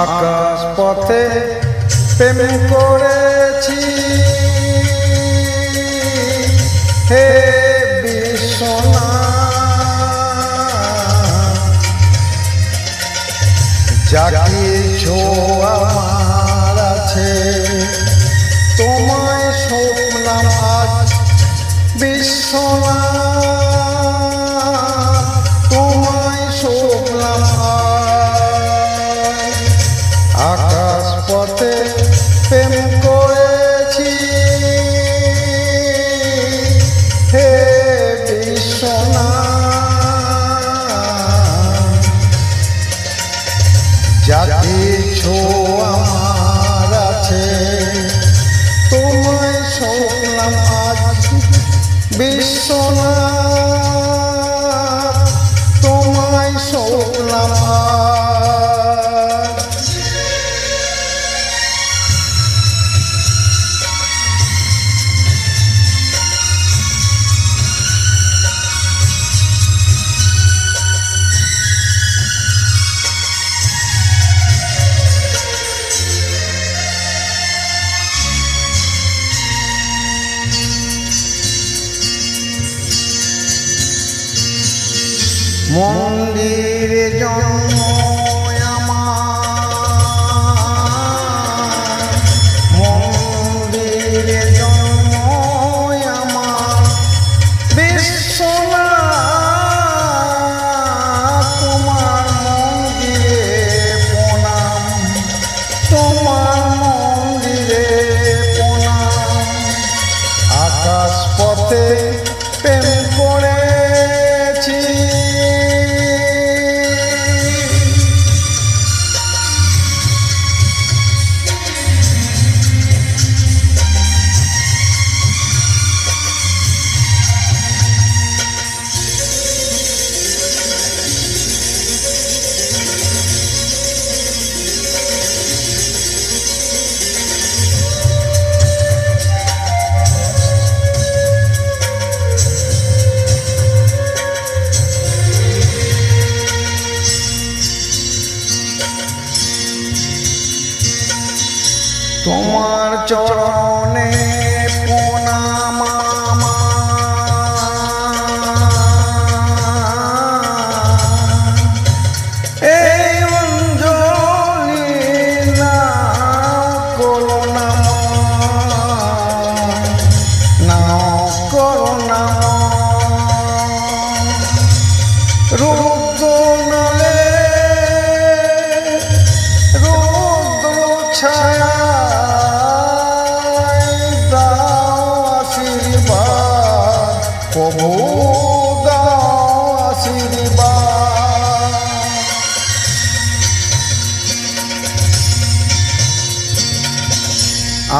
আকাশ পথে প্রেম করেছি। হে কিছু আমার আছে তোমায় শুনলাম আজ বিশ্বনাথ যা বিশ্বনাথ মন্দিরে জন্ম আমার। মন্দিরে তোমার চরণে প্রণাম আমার।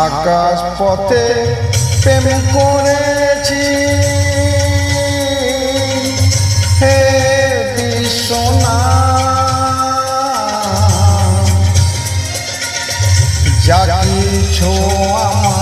আকাশ পথে প্রেম করেছি। হে বিশ্বনাথ যা কিছু আমার